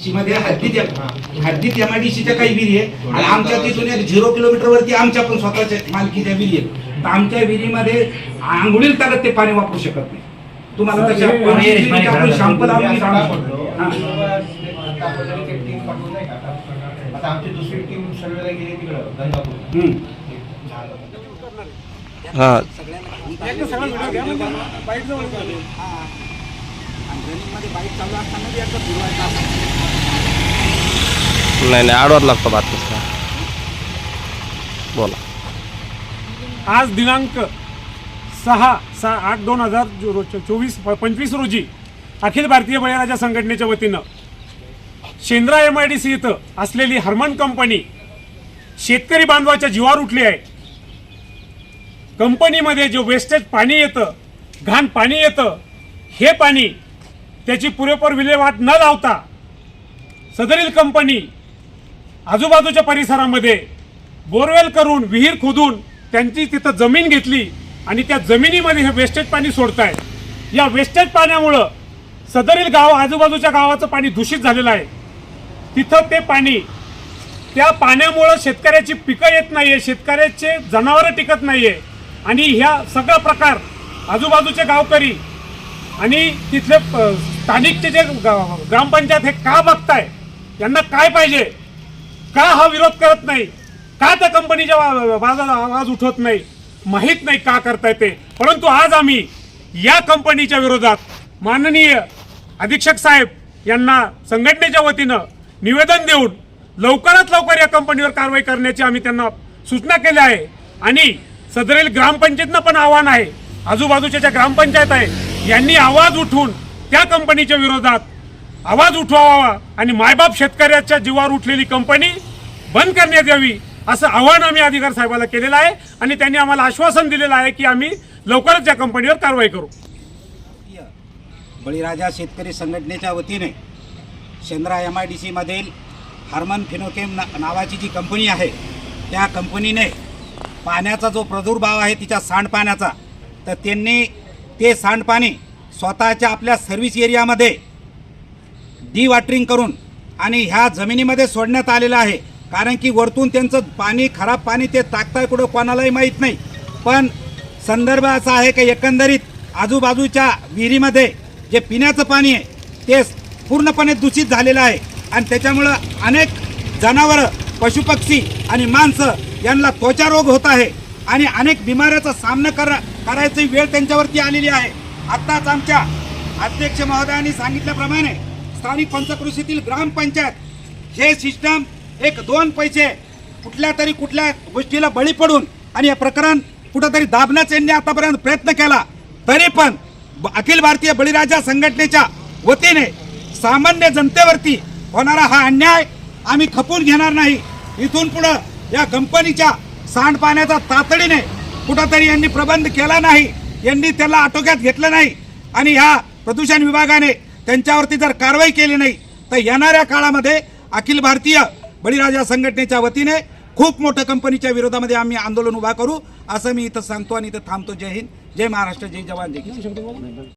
मध्ये हद्दीत हद्दीत एमआयडीसीच्या काही विहिरी आहे. आणि आमच्या तिथून एक झिरो किलोमीटर वरती आमच्या पण स्वतःच्या मालकीच्या विहिरी आहेत. तर आमच्या विहिरीमध्ये आंघोळीला ताकद ते पाणी वापरू शकत नाही. तुम्हाला तशा हे- हे- आपण आणून. हां. टीम नाही नाही आडवर लागतो बोला. आज दिनांक सहा सहा आठ दोन हजार चोवीस पंचवीस रोजी अखिल भारतीय बळीराजा संघटनेच्या वतीनं Shendra M I D C इथं असलेली हरमन कंपनी शेतकरी बांधवाच्या जीवावर उठली आहे. कंपनीमध्ये जे वेस्टेज पाणी येतं घाण पाणी येतं हे पाणी त्याची पुरेपूर विल्हेवाट न लावता सदरील कंपनी आजूबाजूच्या परिसरामध्ये बोरवेल करून विहीर खोदून त्यांची तिथं जमीन घेतली आणि त्या जमिनीमध्ये हे वेस्टेज पाणी सोडताय. या वेस्टेज पाण्यामुळं सदरील गाव आजूबाजूच्या गावाचं पाणी दूषित झालेलं आहे. तिथं ते पाणी त्या पाण्यामुळं शेतकऱ्याची पिकं येत नाही आहे शेतकऱ्याचे जनावरं टिकत नाही आहे आणि ह्या सगळा प्रकार आजूबाजूचे गावकरी आणि तिथले स्थानिकचे जे ग्रामपंचायत हे का बघताय? यांना काय पाहिजे? का हा विरोध करत नाही? का त्या कंपनीच्या वा- बाजारात आवाज उठवत नाही? माहीत नाही का करताय ते. परंतु आज आम्ही या कंपनीच्या विरोधात माननीय अधीक्षक साहेब यांना संघटनेच्या वतीनं निवेदन देऊन लवकरात लवकर या कंपनीवर कारवाई करण्याची आम्ही त्यांना सूचना केल्या आहे. आणि सदरील ग्रामपंचायतनं पण आव्हान आहे. आजूबाजूच्या ज्या ग्रामपंचायत आहे यांनी आवाज उठवून त्या कंपनीच्या विरोधात आवाज उठवावा आणि मायबाप शेतकऱ्याच्या जीवावर उठलेली कंपनी बंद करण्यात यावी असं आव्हान आम्ही अधिकार साहेबाला केलेलं आहे आणि त्यांनी आम्हाला आश्वासन दिलेलं आहे की आम्ही लवकरच या कंपनीवर कारवाई करू. बळीराजा शेतकरी संघटनेच्या वतीने शेंद्रा एम आय डी सीमधील हार्मन फिनोकेम ना नावाची जी कंपनी आहे त्या कंपनीने पाण्याचा जो प्रादुर्भाव आहे तिच्या सांडपाण्याचा तर त्यांनी ते सांडपाणी स्वतःच्या आपल्या सर्व्हिस एरियामध्ये डी वॉटरिंग करून आणि ह्या जमिनीमध्ये सोडण्यात आलेलं आहे. कारण की वरतून त्यांचं पाणी खराब पाणी ते टाकताय कुठं कोणालाही माहीत नाही. पण संदर्भ असा आहे की एकंदरीत आजूबाजूच्या विहिरीमध्ये जे पिण्याचं पाणी आहे ते पूर्णपणे दूषित झालेलं आहे. आणि त्याच्यामुळं अनेक जनावरं पशुपक्षी आणि माणसं यांना त्वचारोग होत आहे आणि अनेक बिमाऱ्याचा सामना करा करायची वेळ त्यांच्यावरती आलेली आहे. आत्ताच आमच्या अध्यक्ष महोदयांनी सांगितल्याप्रमाणे स्थानिक पंचकृषीतील ग्रामपंचायत हे सिस्टम एक दोन पैसे कुठल्या तरी कुठल्या गोष्टीला बळी पडून आणि हे प्रकरण कुठंतरी दाबण्याचा यांनी आतापर्यंत प्रयत्न केला. तरी पण अखिल भारतीय बळीराजा संघटनेच्या वतीने सामान्य जनतेवरती होणारा हा अन्याय आम्ही खपून घेणार नाही. इथून पुढं या कंपनीच्या सांडपाण्याचा तातडीने कुठंतरी यांनी प्रबंध केला नाही यांनी त्याला आटोक्यात घेतलं नाही आणि ह्या प्रदूषण विभागाने त्यांच्यावरती जर कारवाई केली नाही तर येणाऱ्या काळामध्ये अखिल भारतीय बळीराजा संघटनेच्या वतीने खूप मोठं कंपनीच्या विरोधामध्ये आम्ही आंदोलन उभा करू असं मी इथं सांगतो आणि इथं थांबतो. जय हिंद जय महाराष्ट्र जय जवान जय